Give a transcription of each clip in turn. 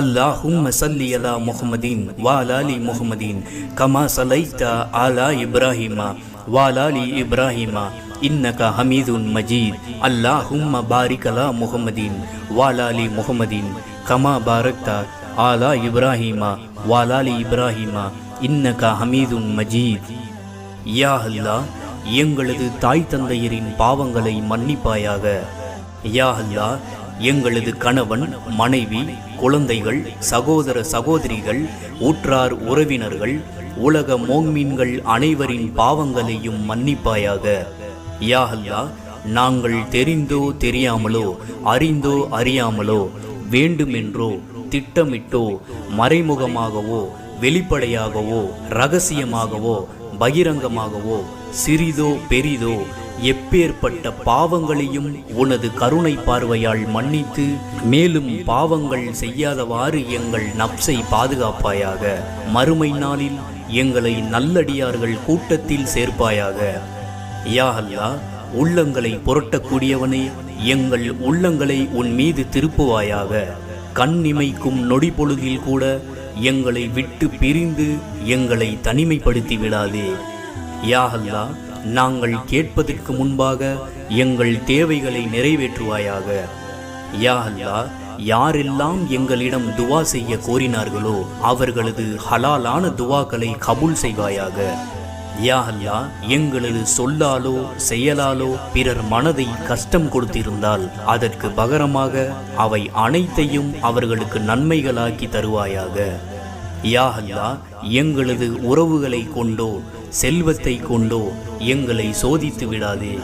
اللهم صل على محمد وعلى ال محمد كما صليت على ابراهيم وعلى ال ابراهيم انك حميد مجيد اللهم بارك على محمد وعلى ال محمد كما باركت على ابراهيم وعلى ال ابراهيم انك حميد مجيد யா அல்லாஹ் எங்களது தாய் தந்தையரின் பாவங்களை மன்னிப்பாயாக யா அல்லாஹ் எங்களது கணவன் மனைவி குழந்தைகள் சகோதர சகோதரிகள் உற்றார் உறவினர்கள் உலக மோங்மீன்கள் அனைவரின் பாவங்களையும் மன்னிப்பாயாக. யா நாங்கள் தெரிந்தோ தெரியாமலோ அறிந்தோ அறியாமலோ வேண்டுமென்றோ திட்டமிட்டோ மறைமுகமாகவோ வெளிப்படையாகவோ ரகசியமாகவோ பகிரங்கமாகவோ சிறிதோ பெரிதோ எப்பேற்பட்ட பாவங்களையும் உனது கருணை பார்வையால் மன்னித்து மேலும் பாவங்கள் செய்யாதவாறு எங்கள் நப்சை பாதுகாப்பாயாக. மறுமை நாளில் எங்களை நல்லடியார்கள் கூட்டத்தில் சேர்ப்பாயாக. யா உள்ளங்களை புரட்டக்கூடியவனே எங்கள் உள்ளங்களை உன் மீது திருப்புவாயாக. கண் இமைக்கும் நொடி பொழுதில் கூட எங்களை விட்டு பிரிந்து எங்களை தனிமைப்படுத்தி விடாதே. யா நாங்கள் கேட்பதற்கு முன்பாக எங்கள் தேவைகளை நிறைவேற்றுவாயாக. யா அல்லா யாரெல்லாம் எங்களிடம் துவா செய்ய கோரினார்களோ அவர்களது ஹலாலான துவாக்களை கபூல் செய்வாயாக. யா அல்லா எங்களது சொல்லாலோ செயலாலோ பிறர் மனதை கஷ்டம் கொடுத்திருந்தால் அதற்கு பகரமாக அவை அனைத்தையும் அவர்களுக்கு நன்மைகளாக்கி தருவாயாக. யா அல்லா எங்களது உறவுகளை கொண்டோ செல்வத்தை கொண்டோ எங்களை சோதித்து விடாதே.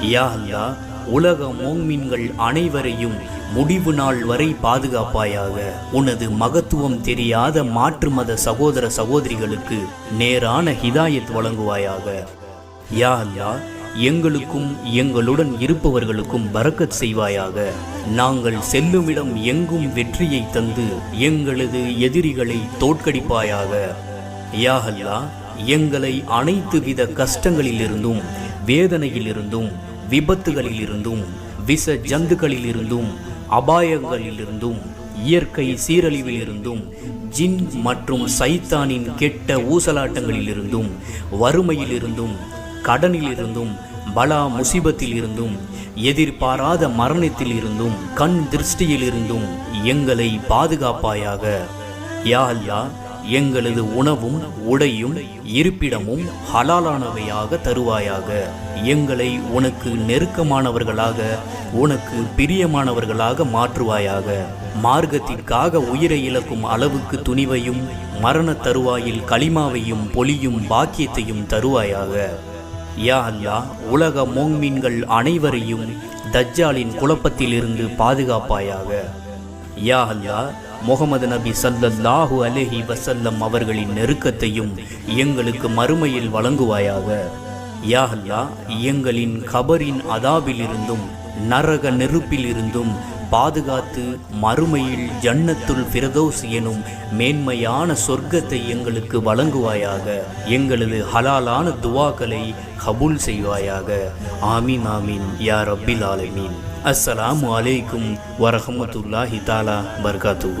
யா அல்லா உலக மோங்மீன்கள் அனைவரையும் முடிவு நாள் வரை பாதுகாப்பாயாக. உனது மகத்துவம் தெரியாத மாற்று மத சகோதர சகோதரிகளுக்கு நேரான ஹிதாயத் வழங்குவாயாக. யா அல்லா எங்களுக்கும் எங்களுடன் இருப்பவர்களுக்கும் பரக்கத் செய்வாயாக. நாங்கள் செல்லுமிடம் எங்கும் வெற்றியை தந்து எங்களது எதிரிகளை தோற்கடிப்பாயாக. யா எங்களை அனைத்து வித கஷ்டங்களிலிருந்தும் வேதனையிலிருந்தும் விபத்துகளிலிருந்தும் விச ஜந்துகளிலிருந்தும் அபாயங்களிலிருந்தும் இயற்கை சீரழிவிலிருந்தும் ஜின் மற்றும் சைத்தானின் கெட்ட ஊசலாட்டங்களிலிருந்தும் வறுமையிலிருந்தும் கடனில் இருந்தும் பலா முசிபத்தில் இருந்தும் எதிர்பாராத மரணத்தில் இருந்தும் கண் திருஷ்டியில் இருந்தும் எங்களை பாதுகாப்பாயாக. யா எங்களது உணவும் உடையும் இருப்பிடமும் ஹலாலானவையாக தருவாயாக. எங்களை உனக்கு நெருக்கமானவர்களாக உனக்கு பிரியமானவர்களாக மாற்றுவாயாக. மார்க்கத்திற்காக உயிரை இழக்கும் அளவுக்கு துணிவையும் மரண தருவாயில் களிமாவையும் பொலியும் பாக்கியத்தையும் தருவாயாக. யா அல்லா உலக மோங்மீன்கள் அனைவரையும் தஜ்ஜாலின் குழப்பத்திலிருந்து பாதுகாப்பாயாக. யா அல்லா முகமது நபி சல்லல்லாஹு அலஹி வசல்லம் அவர்களின் நெருக்கத்தையும் எங்களுக்கு மறுமையில் வழங்குவாயாக. யா அல்லா எங்களின் கபரின் அதாபிலிருந்தும் நரக நெருப்பிலிருந்தும் பாதுகாத்து மறுமையில் ஜன்னத்துல் பிரதோஸ் எனும் மேன்மையான சொர்க்கத்தை எங்களுக்கு வழங்குவாயாக. எங்களது ஹலாலான துவாக்களை கபூல் செய்வாயாக. ஆமீன் ஆமீன் யா ரப்பில் ஆலமீன். அஸ்ஸலாமு அலைக்கும் வரஹமத்துல்லாஹி தாலா பர்காத்துகு